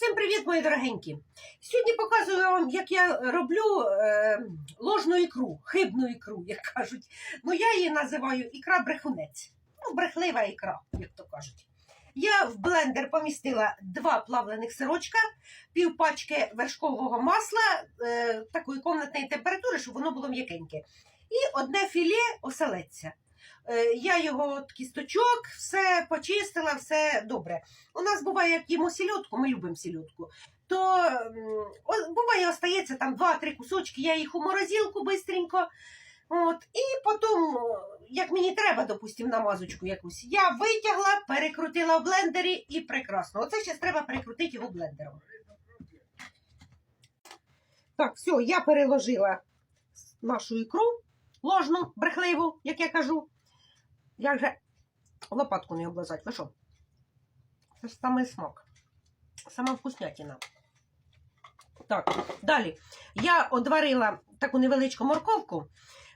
Всім привіт, мої дорогенькі! Сьогодні показую вам, як я роблю е, ложну ікру, хибну ікру, як кажуть. Ну, я її називаю ікра брехунець. Ну, брехлива ікра, як то кажуть. Я в блендер помістила два плавлених сирочка, пів пачки вершкового масла е, такої комнатної температури, щоб воно було м'якеньке. І одне філе оселедця. Е, я його кісточок, все почистила, все добре. У нас буває, як їмо сільотку, ми любимо сільотку, то буває, остається там 2-3 кусочки, я їх у морозилку бистренько. От, і потім, як мені треба, допустимо, намазочку якусь, я витягла, перекрутила в блендері і прекрасно. Оце зараз треба перекрутити його блендером. Так, все, я переложила нашу ікру, ложну, брехливу, як я кажу. Як же лопатку не облизати, ви що? Це ж самий смак. Сама вкуснятина. Так, далі. Я одварила таку невеличку морковку.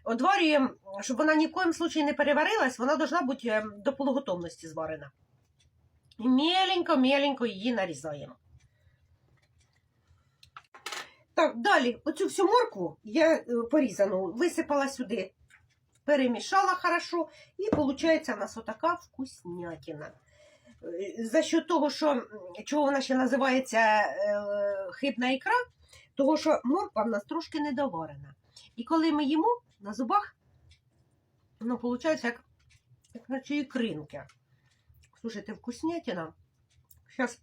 Одварюємо, щоб вона ні в коєму случаї не переварилась, вона должна бути е, до полуготовності зварена. І меленько-меленько її нарізаємо. Так, далі, оцю всю моркву я е, порізану висипала сюди, перемішала хорошо, і виходить у нас отака вкуснятина. Е, За що того, що чого вона ще називається е, хибна ікра, того що морква в нас трошки недоварена. І коли ми їмо на зубах, воно виходить як, як наче ікринки. Слушайте, вкуснятина. Зараз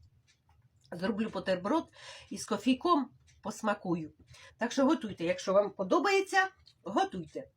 зроблю бутерброд із кофійком посмакую. Так що готуйте, якщо вам подобається, готуйте.